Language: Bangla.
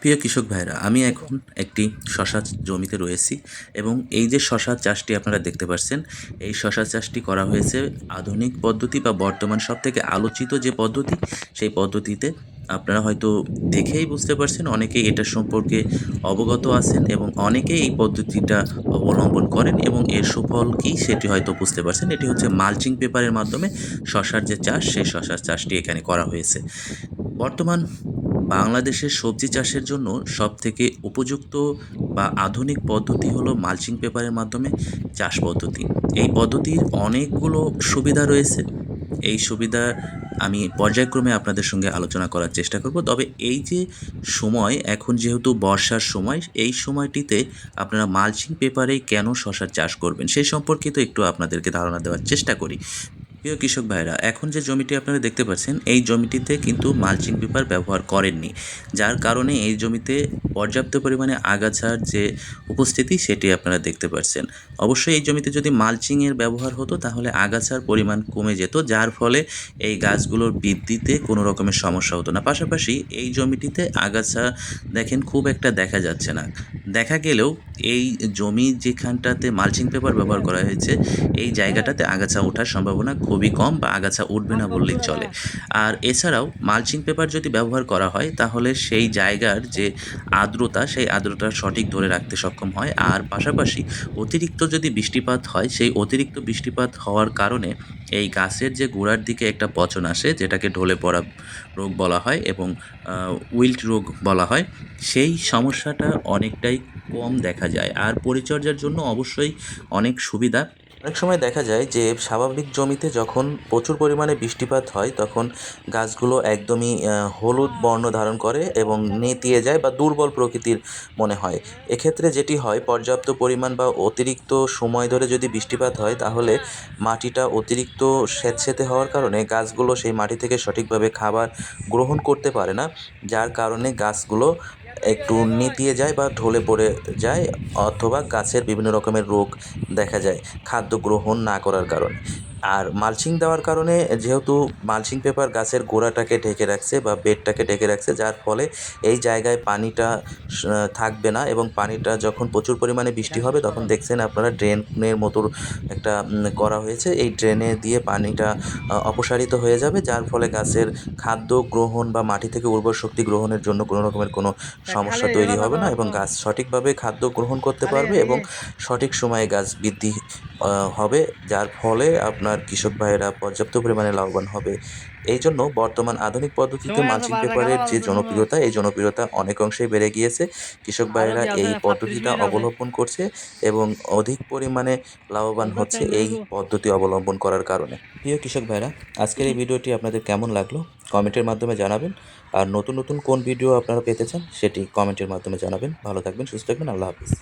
প্রিয় কৃষক ভাইরা আমি এখন একটি শশা জমিতে রয়েছি এবং এই যে শশা চাষটি আপনারা দেখতে পাচ্ছেন, এই শশা চাষটি করা হয়েছে আধুনিক পদ্ধতি বা বর্তমান সব থেকে আলোচিত যে পদ্ধতি, সেই পদ্ধতিতে আপনারা হয়তো দেখেই বুঝতে পারছেন, অনেকেই এটা সম্পর্কে অবগত আছেন এবং অনেকেই এই পদ্ধতিটা অবলম্বন করেন এবং এর সুফল কী সেটি হয়তো বুঝতে পারছেন। এটি হচ্ছে মালচিং পেপারের মাধ্যমে শশার যে চাষ, সেই শশার চাষটি এখানে করা হয়েছে। বর্তমান বাংলাদেশের সবজি চাষের জন্য সবথেকে উপযুক্ত বা আধুনিক পদ্ধতি হলো মালচিং পেপারের মাধ্যমে চাষ পদ্ধতি। এই পদ্ধতির অনেকগুলো সুবিধা রয়েছে। এই সুবিধা আমি পর্যায়ক্রমে আপনাদের সঙ্গে আলোচনা করার চেষ্টা করব। তবে এই যে সময়, এখন যেহেতু বর্ষার সময়, এই সময়টিতে আপনারা মালচিং পেপারে কেন শশার চাষ করবেন সেই সম্পর্কিত একটু আপনাদেরকে ধারণা দেওয়ার চেষ্টা করি। প্রিয় কৃষক ভাইরা এখন যে জমিটি আপনারা দেখতে পাচ্ছেন, এই জমিটিতে কিন্তু মালচিং পেপার ব্যবহার করেননি। যার কারণে এই জমিতে পর্যাপ্ত পরিমাণে আগাছার যে উপস্থিতি, সেটি আপনারা দেখতে পাচ্ছেন। অবশ্যই এই জমিতে যদি মালচিংয়ের ব্যবহার হতো, তাহলে আগাছার পরিমাণ কমে যেত, যার ফলে এই গাছগুলোর বৃদ্ধিতে কোনো রকমের সমস্যা হতো না। পাশাপাশি এই জমিটিতে আগাছা দেখেন, খুব একটা দেখা যাচ্ছে না। দেখা গেলেও এই জমি যেখানটাতে মালচিং পেপার ব্যবহার করা হয়েছে, এই জায়গাটাতে আগাছা ওঠার সম্ভাবনা খুবই কম বা আগাছা উঠবে না বললেই চলে। আর এছাড়াও মালচিং পেপার যদি ব্যবহার করা হয়, তাহলে সেই জায়গার যে আর্দ্রতা, সেই আর্দ্রতা সঠিক ধরে রাখতে সক্ষম হয়। আর পাশাপাশি অতিরিক্ত যদি বৃষ্টিপাত হয়, সেই অতিরিক্ত বৃষ্টিপাত হওয়ার কারণে এই গাছের যে গোড়ার দিকে একটা পচন আসে, যেটাকে ঢলে পড়া রোগ বলা হয় এবং উইল্ট রোগ বলা হয়, সেই সমস্যাটা অনেকটাই কম দেখা যায়। আর পরিচর্যার জন্য অবশ্যই অনেক সুবিধা। অনেক সময় দেখা যায় যে, স্বাভাবিক জমিতে যখন প্রচুর পরিমাণে বৃষ্টিপাত হয়, তখন গাছগুলো একদমই হলুদ বর্ণ ধারণ করে এবং নেতিয়ে যায় বা দুর্বল প্রকৃতির মনে হয়। এক্ষেত্রে যেটি হয়, পর্যাপ্ত পরিমাণ বা অতিরিক্ত সময় ধরে যদি বৃষ্টিপাত হয়, তাহলে মাটিটা অতিরিক্ত স্যাঁতসেঁতে হওয়ার কারণে গাছগুলো সেই মাটি থেকে সঠিকভাবে খাবার গ্রহণ করতে পারে না। যার কারণে গাছগুলো একটু নেতিয়ে যায় বা ঢলে পড়ে যায় অথবা গাছের বিভিন্ন রকমের রোগ দেখা যায় খাদ্য গ্রহণ না করার কারণে। আর মালচিং দেওয়ার কারণে যেহেতু মালচিং পেপার গাছের গোড়াটাকে ঢেকে রাখছে বা বেডটাকে ঢেকে রাখছে যার ফলে এই জায়গায় পানিটা থাকবে না এবং পানিটা যখন প্রচুর পরিমাণে বৃষ্টি হবে তখন দেখছেন আপনারা ড্রেনের মতো একটা করা হয়েছে। এই ড্রেনে দিয়ে পানিটা অপসারিত হয়ে যাবে যার ফলে গাছের খাদ্য গ্রহণ বা মাটি থেকে উর্বর শক্তি গ্রহণের জন্য কোনো রকমের কোনো সমস্যা তৈরি হবে না এবং গাছ সঠিকভাবে খাদ্য গ্রহণ করতে পারবে এবং সঠিক সময়ে গাছ বৃদ্ধি হবে যার ফলে আপনার কৃষক ভাইয়েরা পর্যাপ্ত পরিমাণে লাভবান হবে। এই জন্য বর্তমান আধুনিক পদ্ধতিতে মালচিং পেপারের যে জনপ্রিয়তা এই জনপ্রিয়তা অনেক অংশেই বেড়ে গিয়েছে। কৃষক ভাইয়েরা এই পদ্ধতিটা অবলম্বন করছে এবং অধিক পরিমাণে লাভবান হচ্ছে এই পদ্ধতি অবলম্বন করার কারণে। প্রিয় কৃষক ভাইরা আজকের এই ভিডিওটি আপনাদের কেমন লাগল? কমেন্টের মাধ্যমে জানাবেন। আর নতুন নতুন কোন ভিডিও আপনারা পেতে চান সেটি কমেন্টের মাধ্যমে জানাবেন। ভালো থাকবেন সুস্থ থাকবেন আল্লাহ হাফিজ।